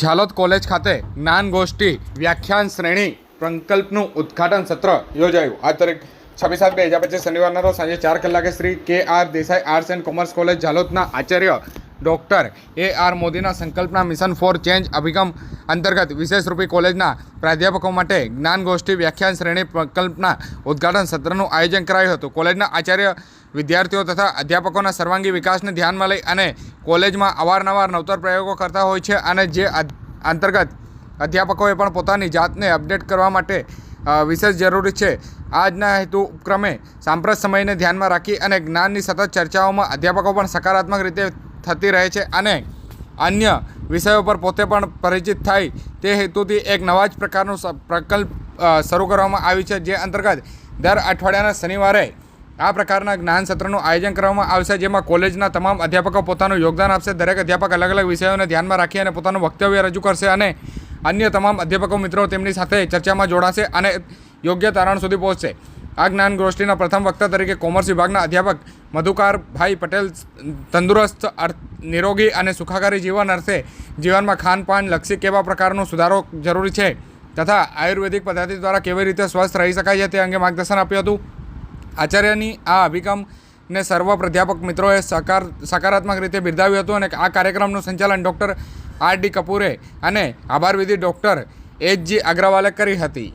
Jhalod college ખાતે જ્ઞાન ગોષ્ઠી વ્યાખ્યાન શ્રેણી સંકલ્પનું ઉદ્ઘાટન સત્ર યોજાયું. આ તારીખ છવ્વીસ સાત બે હજાર પચીસ શનિવારના રોજ સાંજે ચાર કલાકે Shri K R Desai arts and commerce college ઝાલોદના આચાર્ય ડૉક્ટર એ આર મોદીના સંકલ્પના મિશન ફોર ચેન્જ અભિગમ અંતર્ગત વિશેષ રૂપી કોલેજના પ્રાધ્યાપકો માટે જ્ઞાનગોષ્ઠી વ્યાખ્યાન શ્રેણી પ્રકલ્પના ઉદ્ઘાટન સત્રનું આયોજન કરાયું હતું. કોલેજના આચાર્ય વિદ્યાર્થીઓ તથા અધ્યાપકોના સર્વાંગી વિકાસને ધ્યાનમાં લઈ અને કોલેજમાં અવારનવાર નવતર પ્રયોગો કરતા હોય છે અને જે અંતર્ગત અધ્યાપકોએ પણ પોતાની જાતને અપડેટ કરવા માટે વિશેષ જરૂરી છે. આજના હેતુ ઉપક્રમે સાંપ્રત સમયને ધ્યાનમાં રાખી અને જ્ઞાનની સતત ચર્ચાઓમાં અધ્યાપકો પણ સકારાત્મક રીતે થતી રહે છે અને અન્ય વિષયો પર પોતે પણ પરિચિત થાય તે હેતુથી એક નવા જ પ્રકારનું પ્રકલ્પ શરૂ કરવામાં આવ્યું છે જે અંતર્ગત દર અઠવાડિયાના શનિવારે આ પ્રકારના જ્ઞાન સત્રનું આયોજન કરવામાં આવશે જેમાં કોલેજના તમામ અધ્યાપકો પોતાનું યોગદાન આપશે. દરેક અધ્યાપક અલગ અલગ વિષયોને ધ્યાનમાં રાખી અને પોતાનું વક્તવ્ય રજૂ કરશે અને અન્ય તમામ અધ્યાપકો મિત્રો તેમની સાથે ચર્ચામાં જોડાશે અને યોગ્ય તારણ સુધી પહોંચશે. આ જ્ઞાન ગોષ્ઠીના પ્રથમ વક્તા તરીકે કોમર્સ વિભાગના અધ્યાપક મધુકારભાઈ પટેલ તંદુરસ્ત, અર્થ નિરોગી અને સુખાકારી જીવન અર્થે જીવનમાં ખાનપાન, લક્ષી કેવા પ્રકારનો સુધારો જરૂરી છે તથા આયુર્વેદિક પદ્ધતિ દ્વારા કેવી રીતે સ્વસ્થ રહી શકાય છે તે અંગે માર્ગદર્શન આપ્યું હતું. આચાર્યની આ અભિગમને સર્વ પ્રાધ્યાપક મિત્રોએ સકાર, સકારાત્મક રીતે બિરદાવ્યું હતું અને આ કાર્યક્રમનું સંચાલન ડૉક્ટર આર ડી કપૂરે અને આભારવિધિ ડૉક્ટર એચ જી અગ્રવાલે કરી હતી.